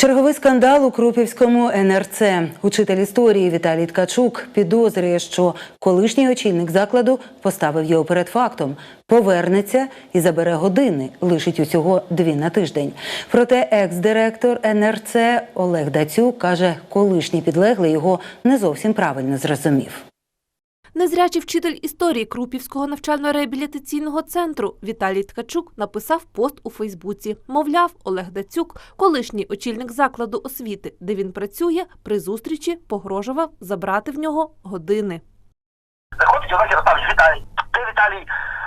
Черговий скандал у Крупівському НРЦ. Учитель історії Віталій Ткачук підозрює, що колишній очільник закладу поставив його перед фактом. Повернеться і забере години, лишить усього дві на тиждень. Проте екс-директор НРЦ Олег Дацюк каже, колишній підлеглий його не зовсім правильно зрозумів. Незрячий вчитель історії Крупівського навчально-реабілітаційного центру Віталій Ткачук написав пост у Фейсбуці. Мовляв, Олег Дацюк, колишній очільник закладу освіти, де він працює, при зустрічі погрожував забрати в нього години. Заходить Олег Ярославович, Віталій. Ти, Віталій,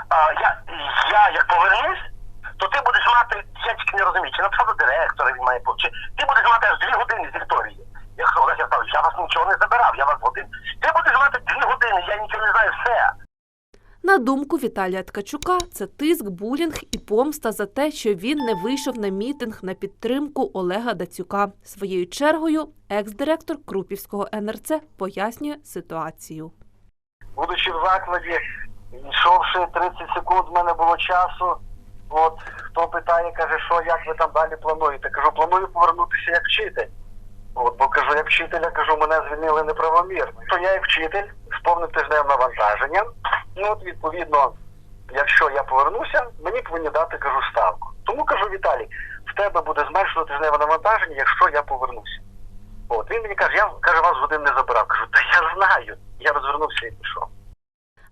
а, я, я як повернусь, то ти будеш мати, я тільки не розумію, чи написав до директора він має чи ти будеш мати аж дві години з Вікторії. Я вас нічого не забирав, я вас годин. Ти будеш мати дві години, я нічого не знаю, все. На думку Віталія Ткачука, це тиск, булінг і помста за те, що він не вийшов на мітинг на підтримку Олега Дацюка. Своєю чергою, екс-директор Крупівського НРЦ пояснює ситуацію. Будучи в закладі, йшовши 30 секунд, в мене було часу. От хто питає, каже, що як ви там далі плануєте? Кажу, планую повернутися як вчитель. От, бо кажу, як вчителя, кажу, мене звільнили неправомірно. То я як вчитель з повним тижневим навантаженням. Ну от відповідно, якщо я повернуся, мені повинні дати кажу ставку. Тому кажу, Віталій, в тебе буде зменшено тижневе навантаження, якщо я повернуся. От він мені каже, я каже, вас годин не забирав. Кажу, та я знаю. Я розвернувся і пішов.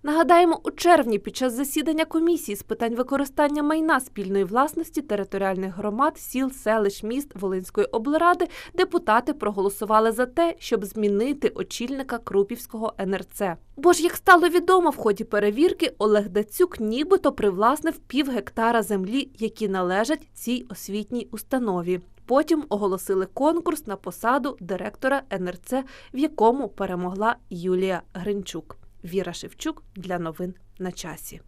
Нагадаємо, у червні під час засідання комісії з питань використання майна спільної власності територіальних громад, сіл, селищ, міст Волинської облради депутати проголосували за те, щоб змінити очільника Крупівського НРЦ. Бо ж, як стало відомо в ході перевірки, Олег Дацюк нібито привласнив пів гектара землі, які належать цій освітній установі. Потім оголосили конкурс на посаду директора НРЦ, в якому перемогла Юлія Гринчук. Віра Шевчук для новин на часі.